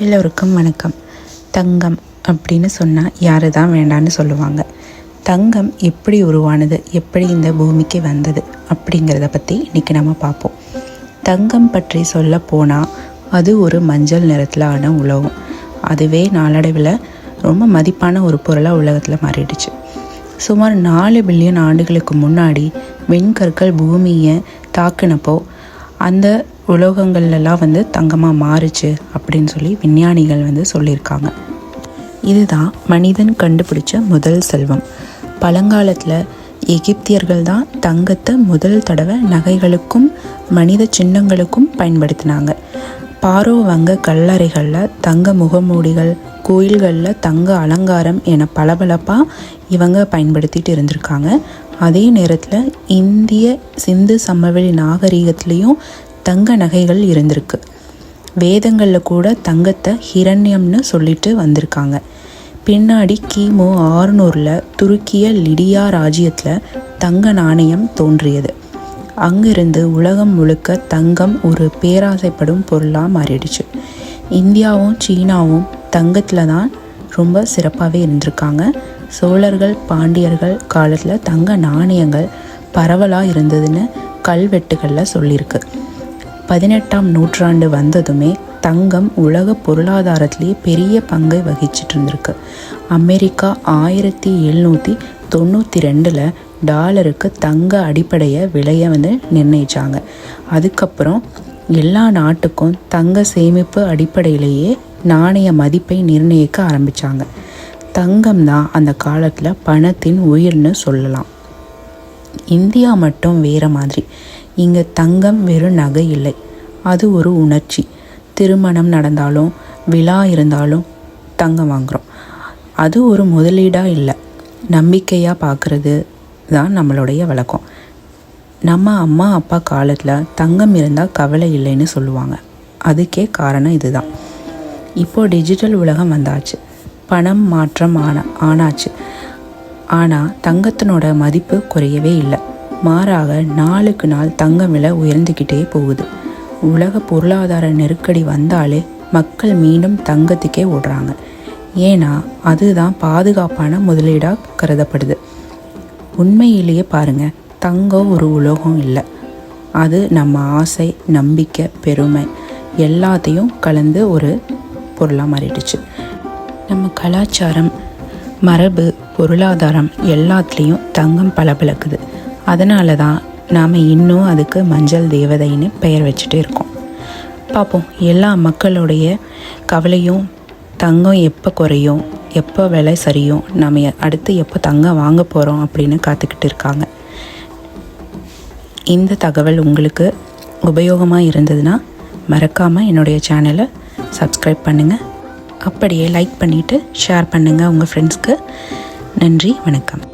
எல்லோருக்கும் வணக்கம். தங்கம் அப்படின்னு சொன்னால் யார் தான் வேண்டான்னு சொல்லுவாங்க. தங்கம் எப்படி உருவானது எப்படி இந்த பூமிக்கு வந்தது அப்படிங்கிறத பற்றி இன்றைக்கி நம்ம பார்ப்போம். தங்கம் பற்றி சொல்ல போனால் அது ஒரு மஞ்சள் நிறத்தில் ஆன உலகம். அதுவே நாளடைவில் ரொம்ப மதிப்பான ஒரு பொருளாக உலகத்தில் மாறிடுச்சு. சுமார் நாலு பில்லியன் ஆண்டுகளுக்கு முன்னாடி வெண்கற்கள் பூமியை தாக்கினப்போ அந்த உலோகங்கள்லாம் வந்து தங்கமாக மாறுச்சு அப்படின்னு சொல்லி விஞ்ஞானிகள் வந்து சொல்லியிருக்காங்க. இதுதான் மனிதன் கண்டுபிடிச்ச முதல் செல்வம். பழங்காலத்தில் எகிப்தியர்கள் தான் தங்கத்தை முதல் தடவை நகைகளுக்கும் மனித சின்னங்களுக்கும் பயன்படுத்தினாங்க. பாரோ வங்க கல்லறைகளில் தங்க முகமூடிகள் கோயில்களில் தங்க அலங்காரம் என பளபளப்பாக இவங்க பயன்படுத்திட்டு இருந்திருக்காங்க. அதே நேரத்தில் இந்திய சிந்து சமவெளி நாகரீகத்துலேயும் தங்க நகைகள் இருந்திருக்கு. வேதங்களில் கூட தங்கத்தை ஹிரண்யம்னு சொல்லிட்டு வந்திருக்காங்க. பின்னாடி கிமு ஆறுநூறில் துருக்கிய லிடியா ராஜ்யத்தில் தங்க நாணயம் தோன்றியது. அங்கிருந்து உலகம் முழுக்க தங்கம் ஒரு பேராசைப்படும் பொருளாக மாறிடுச்சு. இந்தியாவும் சீனாவும் தங்கத்தில் தான் ரொம்ப சிறப்பாகவே இருந்திருக்காங்க. சோழர்கள் பாண்டியர்கள் காலத்தில் தங்க நாணயங்கள் பரவலாக இருந்ததுன்னு கல்வெட்டுகளில் சொல்லியிருக்கு. பதினெட்டாம் நூற்றாண்டு வந்ததுமே தங்கம் உலக பொருளாதாரத்திலேயே பெரிய பங்கை வகிச்சிட்டு இருந்திருக்கு அமெரிக்கா ஆயிரத்தி எழுநூற்றி தொண்ணூற்றி ரெண்டில் டாலருக்கு தங்க அடிப்படையை விலையை வந்து நிர்ணயித்தாங்க அதுக்கப்புறம் எல்லா நாட்டுக்கும் தங்க சேமிப்பு அடிப்படையிலேயே நாணய மதிப்பை நிர்ணயிக்க ஆரம்பித்தாங்க தங்கம் தான் அந்த காலத்தில் பணத்தின் உயிர்னு சொல்லலாம். இந்தியா மட்டும் வேறு மாதிரி. இங்கே தங்கம் வெறும் நகை இல்லை. அது ஒரு உணர்ச்சி. திருமணம் நடந்தாலும் விழா இருந்தாலும் தங்கம் வாங்குகிறோம் அது ஒரு முதலீடாக இல்லை. நம்பிக்கையாக பார்க்குறது தான் நம்மளுடைய வழக்கம். நம்ம அம்மா அப்பா காலத்தில் தங்கம் இருந்தால் கவலை இல்லைன்னு சொல்லுவாங்க. அதுக்கே காரணம் இதுதான். இப்போது டிஜிட்டல் உலகம் வந்தாச்சு. பணம் மாற்றம் ஆன ஆனாச்சு. ஆனால் தங்கத்தினோட மதிப்பு குறையவே இல்லை. மாறாக நாளுக்கு நாள் தங்கம் விலை உயர்ந்துக்கிட்டே போகுது. உலக பொருளாதார நெருக்கடி வந்தாலே மக்கள் மீண்டும் தங்கத்துக்கே ஓடுறாங்க. ஏன்னா அதுதான் பாதுகாப்பான முதலீடாக கருதப்படுது. உண்மையிலேயே பாருங்க தங்கம் ஒரு உலோகம் இல்லை. அது நம்ம ஆசை நம்பிக்கை பெருமை எல்லாத்தையும் கலந்து ஒரு பொருளாக மாறிடுச்சு. நம்ம கலாச்சாரம் மரபு பொருளாதாரம் எல்லாத்துலேயும் தங்கம் பளபளக்குது. அதனால தான் நாம் இன்னும் அதுக்கு மஞ்சள் தேவதைன்னு பெயர் வச்சுட்டு இருக்கோம். பார்ப்போம் எல்லா மக்களுடைய கவலையும் தங்கம் எப்போ குறையும் எப்போ விலை சரியும் நம்ம அடுத்து எப்போ தங்கம் வாங்க போகிறோம் அப்படின்னு காத்துக்கிட்டு இருக்காங்க. இந்த தகவல் உங்களுக்கு உபயோகமாக இருந்ததுன்னா மறக்காமல் என்னுடைய சேனலை சப்ஸ்கிரைப் பண்ணுங்கள் அப்படியே லைக் பண்ணிவிட்டு ஷேர் பண்ணுங்கள் உங்கள் ஃப்ரெண்ட்ஸ்க்கு நன்றி வணக்கம்.